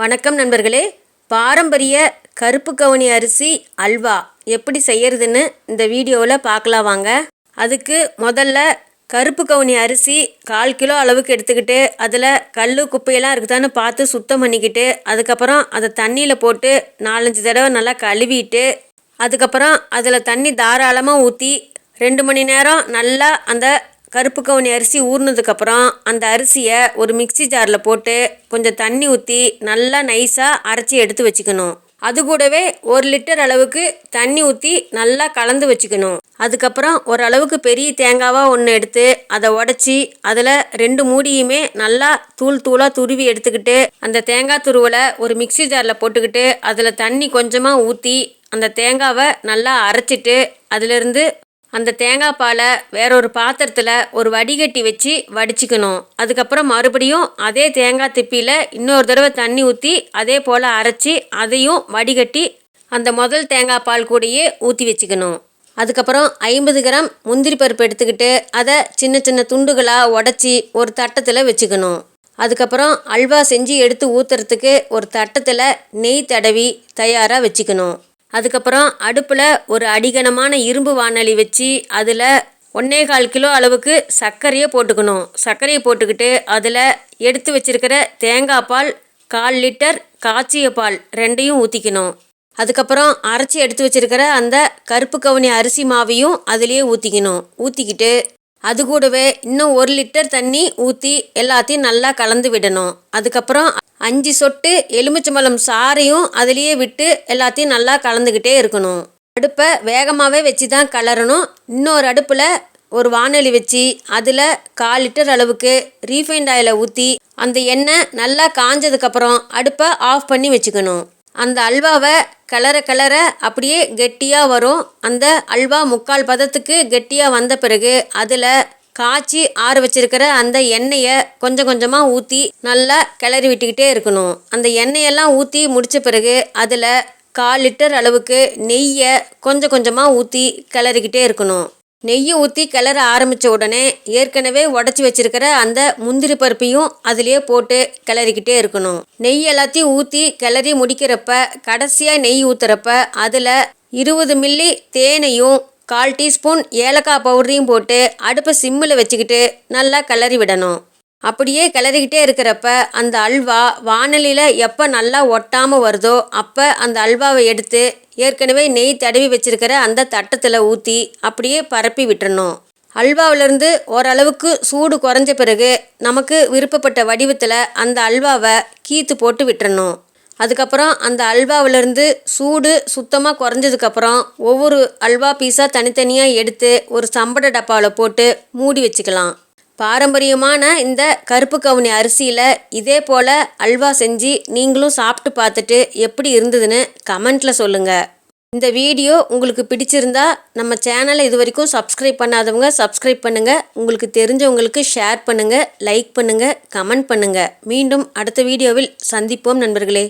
வணக்கம் நண்பர்களே. பாரம்பரிய கருப்பு கவுனி அரிசி அல்வா எப்படி செய்யறதுன்னு இந்த வீடியோவில் பார்க்கலாம் வாங்க. அதுக்கு முதல்ல கருப்பு கவுனி அரிசி கால் கிலோ அளவுக்கு எடுத்துக்கிட்டு அதில் கல் குப்பையெல்லாம் இருக்குதான்னு பார்த்து சுத்தம் பண்ணிக்கிட்டு அதுக்கப்புறம் அதை தண்ணியில் போட்டு நாலஞ்சு தடவை நல்லா கழுவிட்டு அதுக்கப்புறம் அதில் தண்ணி தாராளமாக ஊற்றி ரெண்டு மணி நேரம் நல்லா அந்த கருப்பு கவுனி அரிசி ஊறினதுக்கப்புறம் அந்த அரிசியை ஒரு மிக்ஸி ஜாரில் போட்டு கொஞ்சம் தண்ணி ஊற்றி நல்லா நைஸாக அரைச்சி எடுத்து வச்சுக்கணும். அது கூடவே ஒரு லிட்டர் அளவுக்கு தண்ணி ஊற்றி நல்லா கலந்து வச்சுக்கணும். அதுக்கப்புறம் ஓரளவுக்கு பெரிய தேங்காவாக ஒன்று எடுத்து அதை உடச்சி அதில் ரெண்டு மூடியுமே நல்லா தூள் தூளாக துருவி எடுத்துக்கிட்டு அந்த தேங்காய் துருவலை ஒரு மிக்ஸி ஜாரில் போட்டுக்கிட்டு அதில் தண்ணி கொஞ்சமாக ஊற்றி அந்த தேங்காவை நல்லா அரைச்சிட்டு அதிலிருந்து அந்த தேங்காய் பாலை வேறொரு பாத்திரத்தில் ஒரு வடிகட்டி வச்சு வடிச்சுக்கணும். அதுக்கப்புறம் மறுபடியும் அதே தேங்காய் திப்பியில் இன்னொரு தடவை தண்ணி ஊற்றி அதே போல் அரைச்சி அதையும் வடிகட்டி அந்த முதல் தேங்காய் பால் கூடயே ஊற்றி வச்சுக்கணும். அதுக்கப்புறம் ஐம்பது கிராம் முந்திரி பருப்பு எடுத்துக்கிட்டு அதை சின்ன சின்ன துண்டுகளாக உடச்சி ஒரு தட்டத்தில் வச்சுக்கணும். அதுக்கப்புறம் அல்வா செஞ்சு எடுத்து ஊற்றுறதுக்கு ஒரு தட்டத்தில் நெய் தடவி தயாராக வச்சுக்கணும். அதுக்கப்புறம் அடுப்பில் ஒரு அடிகனமான இரும்பு வானொலி வச்சு அதில் ஒன்றே கால் கிலோ அளவுக்கு சர்க்கரையை போட்டுக்கணும். சர்க்கரையை போட்டுக்கிட்டு அதில் எடுத்து வச்சிருக்கிற தேங்காய் பால் கால் லிட்டர் காய்ச்சிய பால் ரெண்டையும் ஊற்றிக்கணும் அதுக்கப்புறம் அரைச்சி எடுத்து வச்சிருக்கிற அந்த கருப்பு கவுனி அரிசி மாவையும் அதிலேயே ஊற்றிக்கணும் ஊற்றிக்கிட்டு அது கூடவே இன்னும் ஒரு லிட்டர் தண்ணி ஊற்றி எல்லாத்தையும் நல்லா கலந்து விடணும். அதுக்கப்புறம் அஞ்சு சொட்டு எலுமிச்சம்பழம் சாறையும் அதுலேயே விட்டு எல்லாத்தையும் நல்லா கலந்துக்கிட்டே இருக்கணும். அடுப்பை வேகமாகவே வச்சு தான் கலரணும். இன்னொரு அடுப்பில் ஒரு வானொலி வச்சு அதில் கால் லிட்டர் அளவுக்கு ரீஃபைண்ட் ஆயிலை ஊற்றி அந்த எண்ணெய் நல்லா காஞ்சதுக்கப்புறம் அடுப்பை ஆஃப் பண்ணி வச்சுக்கணும். அந்த அல்வாவை கிளற கிளற அப்படியே கெட்டியாக வரும். அந்த அல்வா முக்கால் பதத்துக்கு கெட்டியாக வந்த பிறகு அதில் காய்ச்சி ஆற வச்சிருக்கிற அந்த எண்ணெயை கொஞ்சம் கொஞ்சமாக ஊற்றி நல்லா கிளறி விட்டுக்கிட்டே இருக்கணும். அந்த எண்ணெயெல்லாம் ஊற்றி முடித்த பிறகு அதில் கால் லிட்டர் அளவுக்கு நெய்யை கொஞ்சம் கொஞ்சமாக ஊற்றி கிளறிக்கிட்டே இருக்கணும். நெய்யை ஊற்றி கிளற ஆரம்பித்த உடனே ஏற்கனவே உடச்சி வச்சிருக்கிற அந்த முந்திரி பருப்பையும் அதிலேயே போட்டு கிளறிக்கிட்டே இருக்கணும். நெய் எல்லாத்தையும் ஊற்றி கிளறி முடிக்கிறப்ப கடைசியாக நெய் ஊற்றுறப்ப அதில் இருபது மில்லி தேனையும் கால் டீஸ்பூன் ஏலக்காய் பவுடரையும் போட்டு அடுப்பை சிம்மில் வச்சுக்கிட்டு நல்லா கிளறி விடணும். அப்படியே கிளறிக்கிட்டே இருக்கிறப்ப அந்த அல்வா வானலியில் எப்போ நல்லா ஒட்டாமல் வருதோ அப்போ அந்த அல்வாவை எடுத்து ஏற்கனவே நெய் தடவி வச்சிருக்கிற அந்த தட்டத்தில் ஊற்றி அப்படியே பரப்பி விட்டுறணும். அல்வாவிலேருந்து ஓரளவுக்கு சூடு குறைஞ்ச பிறகு நமக்கு விருப்பப்பட்ட வடிவத்தில் அந்த அல்வாவை கீத்து போட்டு விட்டுறணும். அதுக்கப்புறம் அந்த அல்வாவிலேருந்து சூடு சுத்தமாக குறைஞ்சதுக்கப்புறம் ஒவ்வொரு அல்வா பீஸாக தனித்தனியாக எடுத்து ஒரு சம்பட டப்பாவில் போட்டு மூடி வச்சுக்கலாம். பாரம்பரியமான இந்த கருப்பு கவுனி அரிசியில் இதே போல் அல்வா செஞ்சு நீங்களும் சாப்பிட்டு பார்த்துட்டு எப்படி இருந்ததுன்னு கமெண்ட்டில் சொல்லுங்கள் இந்த வீடியோ உங்களுக்கு பிடிச்சிருந்தா நம்ம சேனலை இது வரைக்கும் சப்ஸ்கிரைப் பண்ணாதவங்க சப்ஸ்கிரைப் பண்ணுங்கள் உங்களுக்கு தெரிஞ்சவங்களுக்கு ஷேர் பண்ணுங்கள் லைக் பண்ணுங்கள் கமெண்ட் பண்ணுங்கள் மீண்டும் அடுத்த வீடியோவில் சந்திப்போம் நண்பர்களே.